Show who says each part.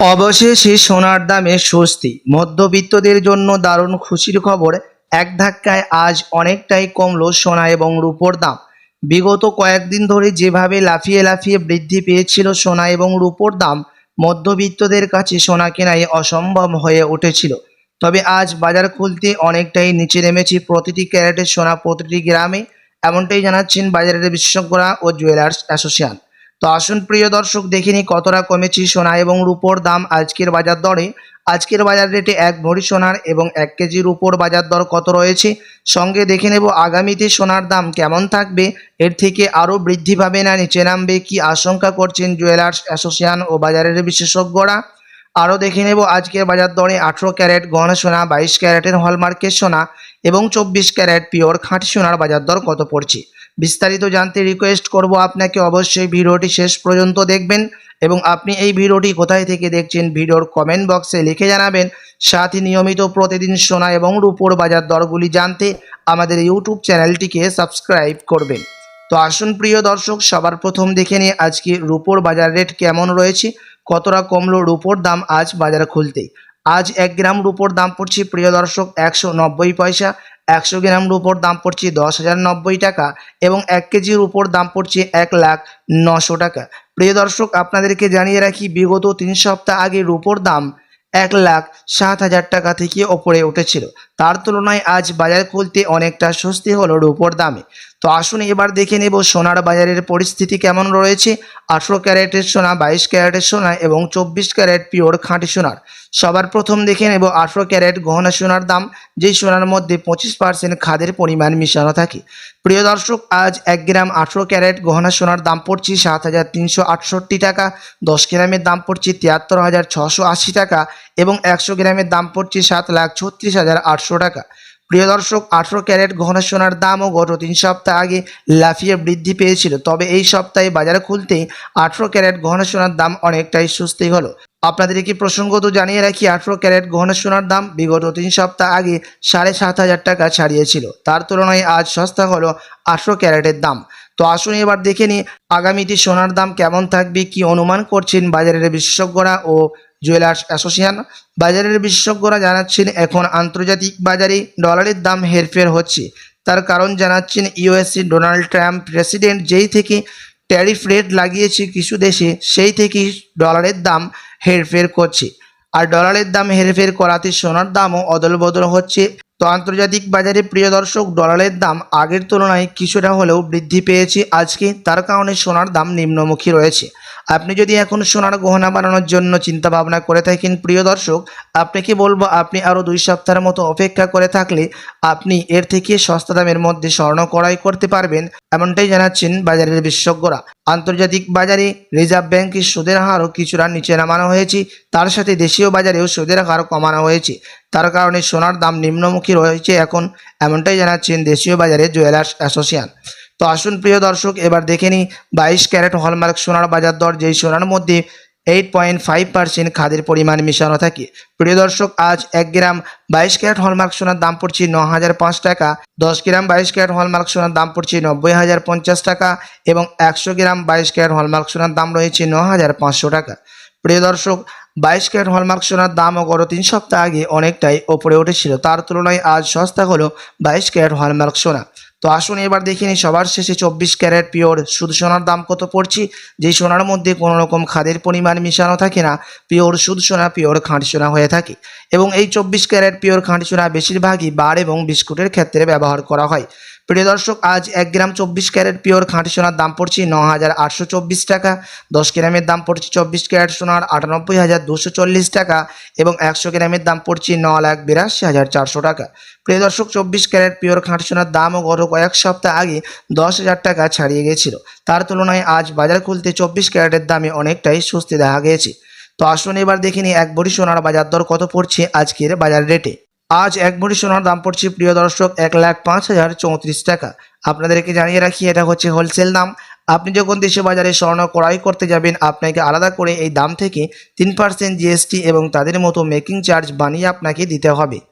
Speaker 1: অবশেষে সোনার দামে স্বস্তি। মধ্যবিত্তদের জন্য দারুণ খুশির খবর, এক ধাক্কায় আজ অনেকটাই কমলো সোনা এবং রূপোর দাম। বিগত কয়েকদিন ধরে যেভাবে লাফিয়ে লাফিয়ে বৃদ্ধি পেয়েছিল সোনা এবং রূপোর দাম, মধ্যবিত্তদের কাছে সোনা কেনাই অসম্ভব হয়ে উঠেছিল। তবে আজ বাজার খুলতে অনেকটাই নিচে নেমেছে প্রতিটি ক্যারেটের সোনা প্রতিটি গ্রামে, এমনটাই জানাচ্ছেন বাজারের বিশেষজ্ঞরা ও জুয়েলার্স অ্যাসোসিয়েশন। তো আসুন প্রিয় দর্শক দেখিনি কতটা কমেছে সোনা এবং রূপোর দাম আজকের বাজার দরে। আজকের বাজার রেটে এক ভরি সোনার এবং এক কেজি রূপোর বাজার দর কত রয়েছে? সঙ্গে দেখে নেব আগামীতে সোনার দাম কেমন থাকবে? এর থেকে আরও বৃদ্ধি পাবে না, নিচে নামবে কি? আশঙ্কা করছেন জুয়েলার্স অ্যাসোসিয়েশন ও বাজারের বিশেষজ্ঞরা। আরও দেখে নেব আজকের বাজার দরে আঠেরো ক্যারেট গহনা সোনা, বাইশ ক্যারেটের হলমার্কের সোনা এবং চব্বিশ ক্যারেট পিওর খাঁটি সোনার বাজার দর কত পড়ছে? বিস্তারিত জানতে রিকোয়েস্ট করব আপনাকে অবশ্যই ভিডিওটি শেষ পর্যন্ত দেখবেন এবং আপনি এই ভিডিওটি কোথায় থেকে দেখছেন ভিডিওর কমেন্ট বক্সে লিখে জানাবেন। সাথে নিয়মিত প্রতিদিন সোনা এবং রূপোর বাজার দরগুলি জানতে আমাদের ইউটিউব চ্যানেলটিকে সাবস্ক্রাইব করবেন। তো আসুন প্রিয় দর্শক, সবার প্রথম দেখে নিয়ে আজকে রুপোর বাজার রেট কেমন রয়েছে, কতটা কমলো রুপোর দাম আজ বাজারে খুলতে আজ এক গ্রাম রুপোর দাম পড়ছে প্রিয় দর্শক একশো নব্বই পয়সা, একশো গ্রাম রুপোর দাম পড়ছে দশ হাজার নব্বই টাকা এবং এক কেজির উপর দাম পড়ছে এক লাখ নশো টাকা। প্রিয় দর্শক, আপনাদেরকে জানিয়ে রাখি, বিগত তিন সপ্তাহ আগে রুপোর দাম এক লাখ সাত হাজার টাকা থেকে ওপরে উঠেছিল। তার তুলনায় আজ বাজার খুলতে অনেকটা স্বস্তি হলো রূপোর দামে। তো আসুন এবার দেখে নেব সোনার বাজারের পরিস্থিতি কেমন রয়েছে। আঠেরো ক্যারেটের সোনা, বাইশ ক্যারেটের সোনা এবং চব্বিশ ক্যারেট পিওর খাঁটি সোনার। সবার প্রথম দেখে নেব আঠেরো ক্যারেট গহনা সোনার দাম, যেই সোনার মধ্যে পঁচিশ পার্সেন্ট খাদের পরিমাণ মিশানো থাকে। প্রিয় দর্শক, আজ এক গ্রাম আঠেরো ক্যারেট গহনা সোনার দাম পড়ছে সাত হাজার তিনশো আটষট্টি টাকা, দশ গ্রামের দাম পড়ছে তিয়াত্তর হাজার ছশো আশি টাকা এবং একশো গ্রামের দাম পড়ছে সাত লাখ ছত্রিশ হাজার আটশো টাকা। প্রিয় দর্শক, আঠেরো ক্যারেট গহনা সোনার দামও গত তিন সপ্তাহ আগে লাফিয়ে বৃদ্ধি পেয়েছিল। তবে এই সপ্তাহে বাজারে খুলতেই আঠেরো ক্যারেট গহনা সোনার দাম অনেকটাই সুস্থি হলো। আপনাদেরকে প্রসঙ্গত জানিয়ে রাখি, আঠেরো ক্যারেট গহনা সোনার দাম বিগত তিন সপ্তাহ আগে সাড়ে সাত হাজার টাকা ছাড়িয়েছিল। তার তুলনায় আজ সস্তা হলো আঠেরো ক্যারেটের দাম। তো আসুন এবার দেখে নিই, আগামীতে সোনার দাম কেমন থাকবে, কি অনুমান করছেন বাজারের বিশেষজ্ঞরা ও জুয়েলার্স অ্যাসোসিয়েশন। বাজারের বিশেষজ্ঞরা জানাচ্ছেন, এখন আন্তর্জাতিক বাজারে ডলারের দাম হেরফের হচ্ছে। তার কারণ জানাচ্ছেন ইউএসসি ডোনাল্ড ট্রাম্প প্রেসিডেন্ট যেই থেকে ট্যারিফ রেট লাগিয়েছে কিছু দেশে, সেই থেকেই ডলারের দাম হেরফের করছে। আর ডলারের দাম হেরফের করাতে সোনার দামও অদল বদল হচ্ছে। তো আন্তর্জাতিক বাজারে প্রিয় দর্শক, ডলারের দাম আগের তুলনায় কিছুটা হলেও বৃদ্ধি পেয়েছে। আজকে তার কারণে সোনার দাম নিম্নমুখী রয়েছে। আপনি যদি এখন সোনার গহনা বানানোর জন্য চিন্তা ভাবনা করে থাকেন, প্রিয় দর্শক আপনাকে বলব, আপনি আরও দুই সপ্তাহের মতো অপেক্ষা করে থাকলে আপনি এর থেকে সস্তা দামের মধ্যে স্বর্ণ ক্রয় করতে পারবেন, এমনটাই জানাচ্ছেন বাজারের বিশেষজ্ঞরা। আন্তর্জাতিক বাজারে রিজার্ভ ব্যাংকের সুদের হারও কিছুটা নিচে নামানো হয়েছে, তার সাথে দেশীয় বাজারেও সুদের হার কমানো হয়েছে। তার কারণে সোনার দাম নিম্নমুখী রয়েছে এখন, এমনটাই জানাচ্ছেন দেশীয় বাজারে জুয়েলার্স অ্যাসোসিয়েশন। তো আসুন প্রিয় দর্শক, এবার দেখে নিই বাইশ ক্যারেট হলমার্ক সোনার বাজার দর, যেই সোনার মধ্যে এইট পয়েন্ট ফাইভ পার্সেন্ট খাদের পরিমাণ মিশানো থাকে। প্রিয় দর্শক, আজ এক গ্রাম বাইশ ক্যারেট হলমার্ক সোনার দাম পড়ছে ন হাজার পাঁচ টাকা, দশ গ্রাম বাইশ ক্যারেট হলমার্ক সোনার দাম পড়ছে নব্বই হাজার পঞ্চাশ টাকা এবং একশো গ্রাম বাইশ ক্যারেট হলমার্ক সোনার দাম রয়েছে ন হাজার পাঁচশো টাকা। প্রিয় দর্শক, বাইশ ক্যারেট হলমার্ক সোনার দামও গত তিন সপ্তাহ আগে অনেকটাই ওপরে উঠেছিল। তার তুলনায় আজ সস্তা হলো বাইশ ক্যারেট হলমার্ক সোনা। তো আসুন এবার দেখে নিই, সবার শেষে চব্বিশ ক্যারেট পিওর। সুদ সোনার দাম কত পড়ছি? যেই সোনার মধ্যে কোনো রকম খাদের পরিমাণ মিশানো থাকে না, পিওর সুদ সোনা, পিওর খাঁটি সোনা হয়ে থাকে। এবং এই চব্বিশ ক্যারেট পিওর খাঁটি সোনা বেশিরভাগই বার এবং বিস্কুটের ক্ষেত্রে ব্যবহার করা হয়। প্রিয় দর্শক, আজ এক গ্রাম চব্বিশ ক্যারেট পিওর খাঁটি সোনার দাম পড়ছে ন হাজার আটশো চব্বিশ টাকা। দশ গ্রামের দাম পড়ছে চব্বিশ ক্যারেট সোনার আটানব্বই হাজার দুশো চল্লিশ টাকা এবং একশো গ্রামের দাম পড়ছে ন লাখ বিরাশি হাজার চারশো টাকা। প্রিয় দর্শক, চব্বিশ ক্যারেট পিওর খাঁটি সোনার দামও গত কয়েক সপ্তাহ আগে দশ হাজার টাকা ছাড়িয়ে গেছিল। তার তুলনায় আজ বাজার খুলতে চব্বিশ ক্যারেটের দামে অনেকটাই স্বস্তি দেখা গিয়েছে তো আসুন এবার দেখিনি এক বড়ি সোনার বাজার দর কত পড়ছে আজকের বাজার রেটে। আজ এক ভরি সোনার দাম পড়ছে, প্রিয় দর্শক, এক লাখ পাঁচ হাজার চৌত্রিশ টাকা। আপনাদেরকে জানিয়ে রাখি, এটা হচ্ছে হোলসেল দাম। আপনি যখন দেশে বাজারে স্বর্ণ ক্রয় করতে যাবেন, আপনাকে আলাদা করে এই দাম থেকে তিন পার্সেন্ট জিএসটি এবং তাদের মতো মেকিং চার্জ বানিয়ে আপনাকে দিতে হবে।